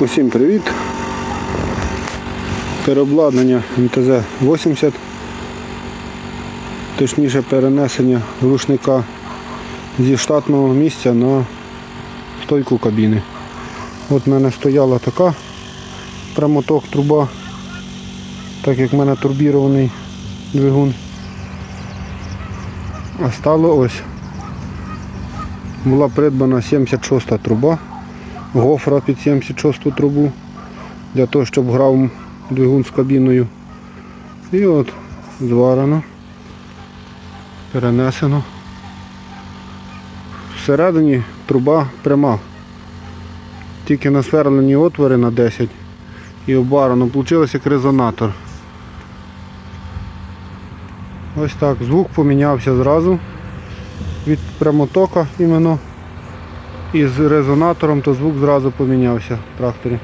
Усім привіт. Переобладнання МТЗ-80, точніше перенесення рушника зі штатного місця на стойку кабіни. От в мене стояла така прямоток труба, так як в мене турбірований двигун. А стало ось. Була придбана 76 труба гофра під 76 трубу для того, щоб грав двигун з кабіною. І от зварено, перенесено. Всередині труба пряма. Тільки насверлені отвори на 10 і обварено. Получилось як резонатор. Ось так, звук помінявся зразу від прямотока іменно. І з резонатором то звук зразу помінявся в тракторі.